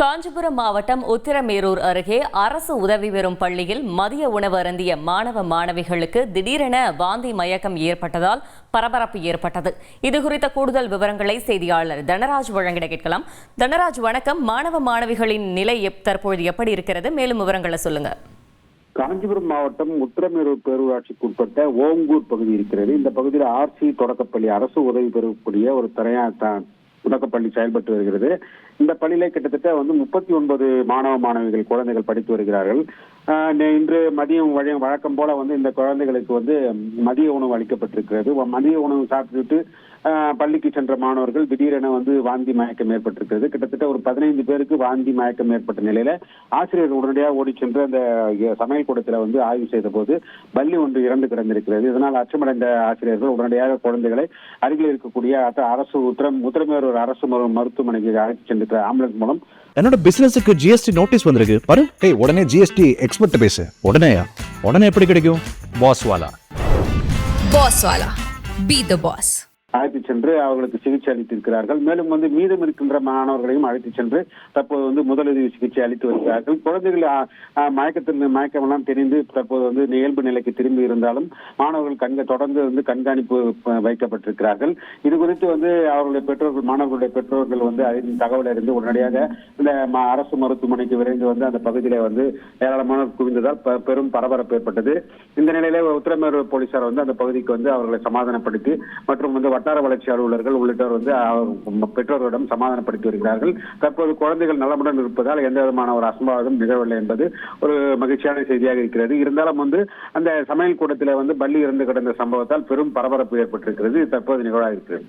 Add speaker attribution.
Speaker 1: காஞ்சிபுரம் மாவட்டம் உத்திரமேரூர் அருகே அரசு உதவி பெறும் பள்ளியில் மதிய உணவு அருந்திய மாணவ மாணவிகளுக்கு திடீரென வாந்தி மயக்கம் ஏற்பட்டதால் பரபரப்பு ஏற்பட்டது. இது குறித்த கூடுதல் விவரங்களை செய்தியாளர் தனராஜ் வழங்கிட கேட்கலாம். தனராஜ் வணக்கம். மாணவ மாணவிகளின் நிலை தற்போது தற்பொழுது எப்படி இருக்கிறது? மேலும் விவரங்களை சொல்லுங்க.
Speaker 2: காஞ்சிபுரம் மாவட்டம் உத்திரமேரூர் பேரூராட்சிக்கு உட்பட்ட ஓங்கூர் பகுதி இருக்கிறது. இந்த பகுதியில் ஆர்சி தொடக்கப்பள்ளி அரசு உதவி பெறக்கூடிய ஒரு தனியார் தொடக்கப்பள்ளி செயல்பட்டு வருகிறது. இந்த பள்ளியில கிட்டத்தட்ட வந்து முப்பத்தி ஒன்பது மாணவ மாணவிகள் குழந்தைகள் படித்து வருகிறார்கள். இன்று மதியம் வழக்கம் போல வந்து இந்த குழந்தைகளுக்கு வந்து மதிய உணவு அளிக்கப்பட்டிருக்கிறது. மதிய உணவு சாப்பிட்டுட்டு பள்ளிக்கு சென்ற மாணவர்கள் திடீரென வந்து வாந்தி மயக்கம் ஏற்பட்டிருக்கிறது. கிட்டத்தட்ட ஒரு பதினைந்து பேருக்கு வாந்தி மயக்கம் ஏற்பட்ட நிலையில ஆசிரியர் உடனடியாக ஓடி சென்று அந்த சமையல் கூடத்தில் வந்து ஆய்வு செய்த போது பள்ளி ஒன்று இறந்து கிடந்திருக்கிறது. இதனால் அச்சமடைந்த ஆசிரியர்கள் உடனடியாக குழந்தைகளை அருகில் இருக்கக்கூடிய அத்த- அரசு உத்தரம் உத்தரமேரூர் அரசு மருத்துவமனைக்கு அழைத்து சென்றிருக்கிற ஆம்புலன்ஸ் மூலம்
Speaker 3: என்னோட பிசினஸுக்கு ஜிஎஸ்டி நோட்டீஸ் வந்திருக்கு. பாரு.
Speaker 4: ஏய் உடனே ஜிஎஸ்டி எக்ஸ்பர்ட் பேசு.
Speaker 3: உடனேயா உடனே எப்படி கிடைக்கும்? Boss wala.
Speaker 5: Boss Wala. Be the boss.
Speaker 2: அழைத்து சென்று அவர்களுக்கு சிகிச்சை அளித்திருக்கிறார்கள். மேலும் வந்து மீதம் இருக்கின்ற மாணவர்களையும் அழைத்து சென்று தற்போது வந்து முதலுதவி சிகிச்சை அளித்து வருகிறார்கள். குழந்தைகள் மயக்கத்தில் மயக்கமெல்லாம் தெரிந்து தற்போது வந்து இயல்பு நிலைக்கு திரும்பி இருந்தாலும் மாணவர்கள் கண்க தொடர்ந்து வந்து கண்காணிப்பு வைக்கப்பட்டிருக்கிறார்கள். இது குறித்து வந்து அவர்களுடைய பெற்றோர்கள் மாணவர்களுடைய பெற்றோர்கள் வந்து அறிந்து தகவல் அறிந்து உடனடியாக இந்த அரசு மருத்துவமனைக்கு விரைந்து வந்து அந்த பகுதியில வந்து ஏராளமான குவிந்ததால் பெரும் பரபரப்பு ஏற்பட்டது. இந்த நிலையில உத்தரமேரூர் போலீசார் வந்து அந்த பகுதிக்கு வந்து அவர்களை சமாதானப்படுத்தி மற்றும் வந்து வட்டார வளர்ச்சி அலுவலர்கள் உள்ளிட்டோர் வந்து பெற்றோர்களிடம் சமாதானப்படுத்தி வருகிறார்கள். தற்போது குழந்தைகள் நலமுடன் இருப்பதால் எந்த விதமான ஒரு அசம்பாவிதம் நிகழவில்லை என்பது ஒரு மகிழ்ச்சியான செய்தியாக இருக்கிறது. இருந்தாலும் வந்து அந்த சமையல் கூடத்தில் வந்து பள்ளி இறந்து கிடந்த சம்பவத்தால் பெரும் பரபரப்பு ஏற்பட்டிருக்கிறது. தற்போது நிகழாக இருக்கிறது